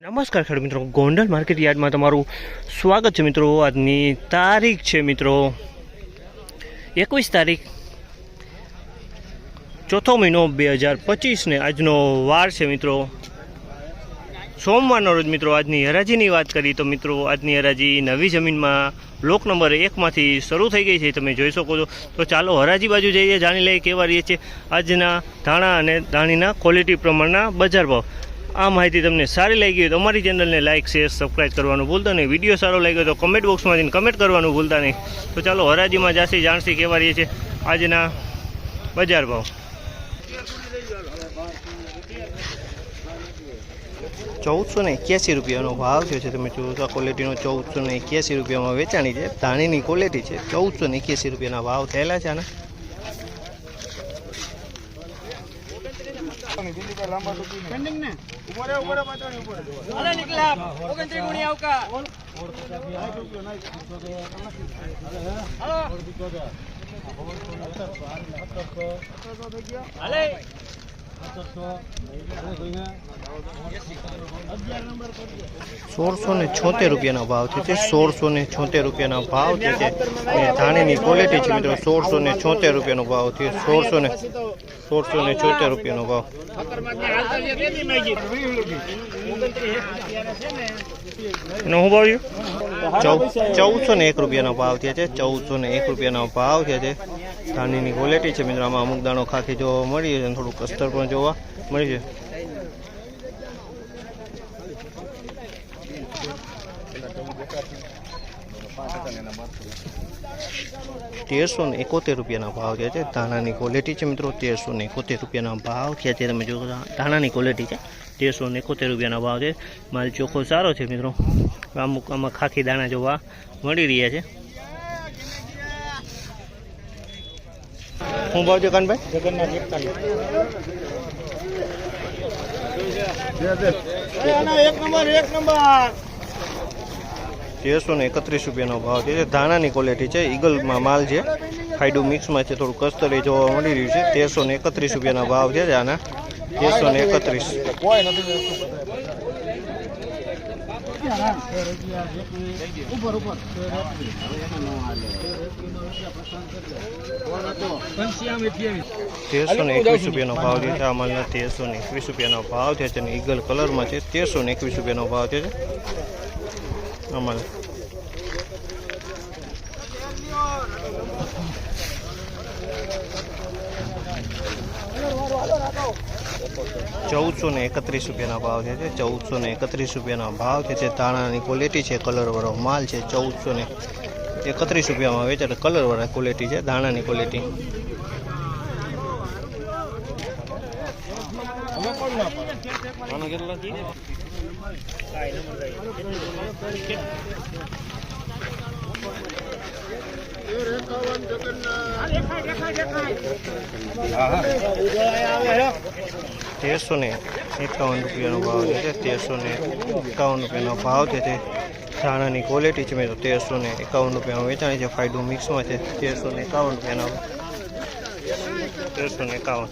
નમસ્કાર ખેડૂત મિત્રો. ગોંડલ માર્કેટ યાર્ડમાં તમારું સ્વાગત છે મિત્રો. આજની તારીખ છે મિત્રો એકવીસ તારીખ, ચોથો મહિનો બે હજાર પચીસને આજનો વાર છે મિત્રો. સોમવારનો રોજ મિત્રો આજની હરાજીની વાત કરી તો મિત્રો આજની હરાજી નવી જમીનમાં બ્લોક નંબર એકમાંથી શરૂ થઈ ગઈ છે. તમે જોઈ શકો છો. તો ચાલો હરાજી બાજુ જઈએ, જાણી લઈએ કેવા રહીએ છે. આજના ધાણા અને ધાણીના ક્વોલિટી પ્રમાણના બજાર ભાવ. આ માહિતી તમને સારી લાગી હોય તો અમારી ચેનલને લાઇક શેર સબસ્ક્રાઈબ કરવાનું ભૂલતા નહીં. વીડિયો સારો લાગ્યો તો કમેન્ટ બોક્સમાં જઈને કમેન્ટ કરવાનું ભૂલતા નહીં. તો ચાલો હરાજીમાં જાસી જાણસી કેવા રહીએ છે. આજના બજાર ભાવ. ચૌદસો ને એક્યાસી રૂપિયાનો ભાવ થયો છે. તમે જુઓ ક્વોલિટીનો ચૌદસો ને એક્યાસી રૂપિયામાં વેચાણી છે. ધાણીની ક્વોલિટી છે. ચૌદસો ને એક્યાસી રૂપિયાના ભાવ થયેલા છે આના. ઉપર ઉપર પાછળ ઉપર અરે નીકળા 29 ગુણી આવકા. હાલો. સોળસો ને છોતેર રૂપિયાના ભાવ છે. તે સોળસો ને છોતેર રૂપિયાના ભાવ છે. તે અને ધાણીની ક્વોલિટી છે મિત્રો સોળસો ને છોતેર રૂપિયાનો ભાવ છે સોળસો ને સોળસો ને છોતેર રૂપિયાનો ભાવ. એનો શું ભાવ ચૌદસો ને એક રૂપિયાનો ભાવ થયા છે ચૌદસો ને એક રૂપિયાનો ભાવ થયા છે. ધાણીની ક્વોલિટી છે મિત્રો આમાં અમુક દાણો ખાખી જોવા મળી છે થોડું કસ્તર પણ જોવા મળી છે. તેરસો ને એકોતેર રૂપિયાના ભાવ થયા છે. ધાણાની ક્વોલિટી છે મિત્રો તેરસો ને એકોતેર રૂપિયાના ભાવ થયા છે. તમે જો ધાણાની ક્વોલિટી છે. તેરસો ને એકોતેર રૂપિયાનો ભાવ છે. માલ ચોખ્ખો સારો છે મિત્રો. અમુક આમાં ખાખી દાણા જોવા મળી રહ્યા છે. શું ભાવ છે કાનભાઈ? જગન્નાથ એકતાલીસ. એક નંબર એક નંબર. તેરસો ને એકત્રીસ રૂપિયાનો ભાવ છે. ધાણાની ક્વોલિટી છે ઈગલમાં માલ છે. ફાયડું મિક્સમાં છે થોડું કસ્તરી જોવા મળી રહ્યું છે. તેરસો ને એકત્રીસ રૂપિયાનો ભાવ છે આના તેરસો ને એકત્રીસ કોઈ તેરસો ને એકવીસ રૂપિયાનો ભાવ છે અમલના તેરસો ને એકવીસ રૂપિયાનો ભાવ છે અને ઈગલ કલરમાં છે તેરસો ને એકવીસ રૂપિયાનો ભાવ છે આ ચૌદસો ને એકત્રીસ રૂપિયાના ભાવ છે ચૌદસો ને એકત્રીસ રૂપિયાના ભાવ છે, જે તાણાની ક્વોલિટી છે કલરવાળો માલ છે, ચૌદસો ને એકત્રીસ રૂપિયામાં વેચાય કલરવાળા ક્વોલિટી છે દાણાની ક્વોલિટી તેરસો ને એકાવન રૂપિયાનો ભાવ જે છે તેરસો ને એકાવન રૂપિયાનો ભાવ છે. તે ધાણાની ક્વોલિટી છે મેં તો તેરસો ને એકાવન રૂપિયાનું વેચાણ છે. ફાયદો મિક્સમાં છે તેરસો ને એકાવન રૂપિયાનો. તેરસો ને એકાવન.